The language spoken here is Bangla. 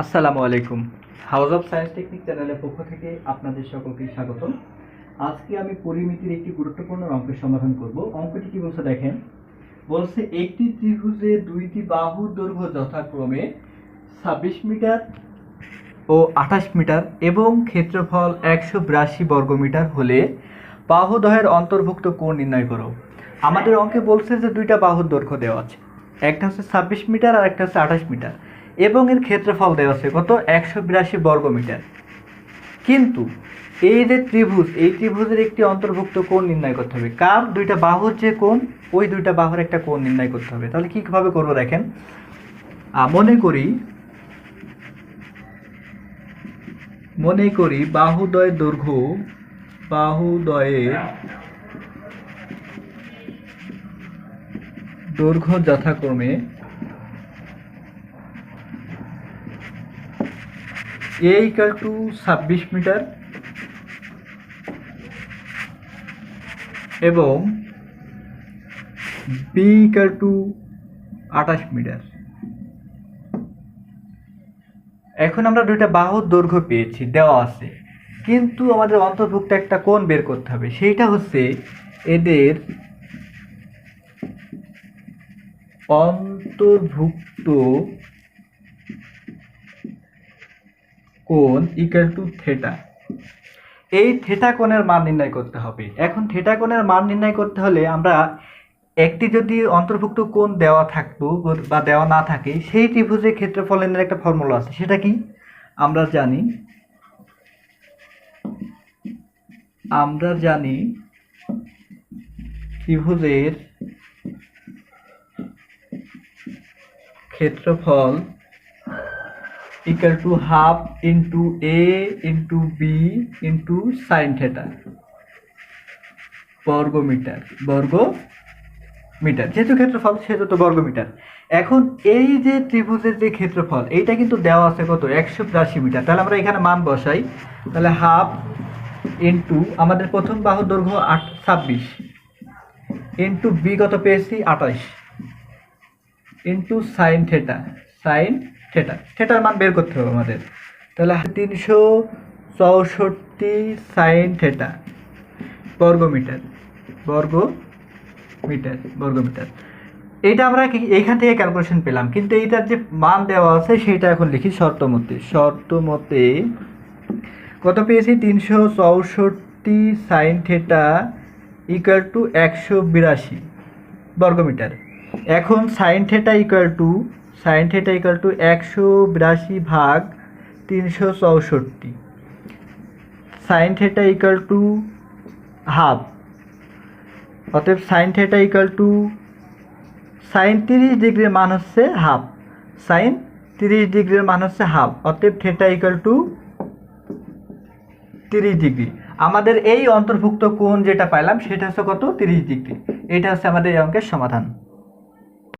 আসসালামু আলাইকুম। হাউস অফ সায়েন্স টেকনিক চ্যানেলের পক্ষ থেকে আপনাদের সকলকে স্বাগত আজকে আমি পরিমিতির একটি গুরুত্বপূর্ণ অঙ্কের সমাধান করব। অঙ্কটি কি বলছে দেখেন? বলছে একটি ত্রিভুজে দুইটি বাহুর দৈর্ঘ্য যথাক্রমে ছাব্বিশ মিটার ও আঠাশ মিটার এবং ক্ষেত্রফল একশো বিরাশি বর্গমিটার হলে বাহুদয়ের অন্তর্ভুক্ত কোণ নির্ণয় করো। আমাদের অঙ্কে বলছে যে দুইটা বাহুর দৈর্ঘ্য দেওয়া আছে। একটা হচ্ছে ছাব্বিশ মিটার আর একটা হচ্ছে আঠাশ মিটার। এবং এর ক্ষেত্রফল দেওয়া আছে কত? একশো বিরাশি বর্গমিটার কিন্তু এই যে ত্রিভুজ, এই ত্রিভুজের একটি অন্তর্ভুক্ত কোণ নির্ণয় করতে হবে। কার দুইটা বাহুর যে কোণ, ওই দুইটা বাহুর একটা কোণ নির্ণয় করতে হবে। তাহলে কীভাবে করব দেখেন? মনে করি মনে করি বাহুদয় দৈর্ঘ্য, বাহুদয়ের দৈর্ঘ্য যথাক্রমে এ ইকাল টু ছাব্বিশ মিটার এবং বি ইকাল টু আঠাশ মিটার এখন আমরা দুইটা বাহুর দৈর্ঘ্য পেয়েছি, দেওয়া আছে। কিন্তু আমাদের অন্তর্ভুক্ত একটা কোণ বের করতে হবে, সেইটা হচ্ছে এদের অন্তর্ভুক্ত কোণ ইকাল টু থেটা এই থেটা কোণের মান নির্ণয় করতে হবে। এখন থেটা কোণের মান নির্ণয় করতে হলে আমরা একটি যদি অন্তর্ভুক্ত কোণ দেওয়া থাকতো বা দেওয়া না থাকে, সেই ত্রিভুজের ক্ষেত্রফলের একটা ফর্মুলা আছে। সেটা কি? আমরা জানি আমরা জানি ত্রিভুজের ক্ষেত্রফল equal to half into A into B into sine theta বর্গমিটার বর্গ মিটার যেহেতু ক্ষেত্রফল, সেহেতু তো বর্গমিটার। এখন এই যে ত্রিভুজের যে ক্ষেত্রফল, এইটা কিন্তু দেওয়া আছে কত? একশো বিরাশি মিটার। তাহলে আমরা এখানে মান বসাই। তাহলে হাফ ইন্টু আমাদের প্রথম বাহুর দৈর্ঘ্য আট, ছাব্বিশ। ইন্টু বি কত পেয়েছি? আঠাশ। Into sine theta sine theta থেটার মান বের করতে হবে আমাদের। তাহলে তিনশো চৌষট্টি সাইন থেটা বর্গমিটার বর্গ মিটার বর্গমিটার। এইটা আমরা এইখান থেকে ক্যালকুলেশন পেলাম, কিন্তু এইটার যে মান দেওয়া আছে সেটা এখন লিখি শর্ত মতে শর্ত মতে কত পেয়েছি? তিনশো চৌষট্টি সাইন থেটা ইকুয়াল টু একশো বিরাশি বর্গমিটার। এখন sine theta equal to sine theta equal to একশো বিরাশি ভাগ তিনশো চৌষট্টি। Sine theta equal to half অতএব sine theta equal to sine তিরিশ ডিগ্রির মান হচ্ছে হাফ সাইন তিরিশ ডিগ্রির মান হচ্ছে হাফ অতএব থেটা ইকুয়াল টু তিরিশ ডিগ্রি। আমাদের এই অন্তর্ভুক্ত কোণ যেটা পাইলাম, সেটা হচ্ছে কত? তিরিশ ডিগ্রি। এটা হচ্ছে আমাদের এই অঙ্কের সমাধান।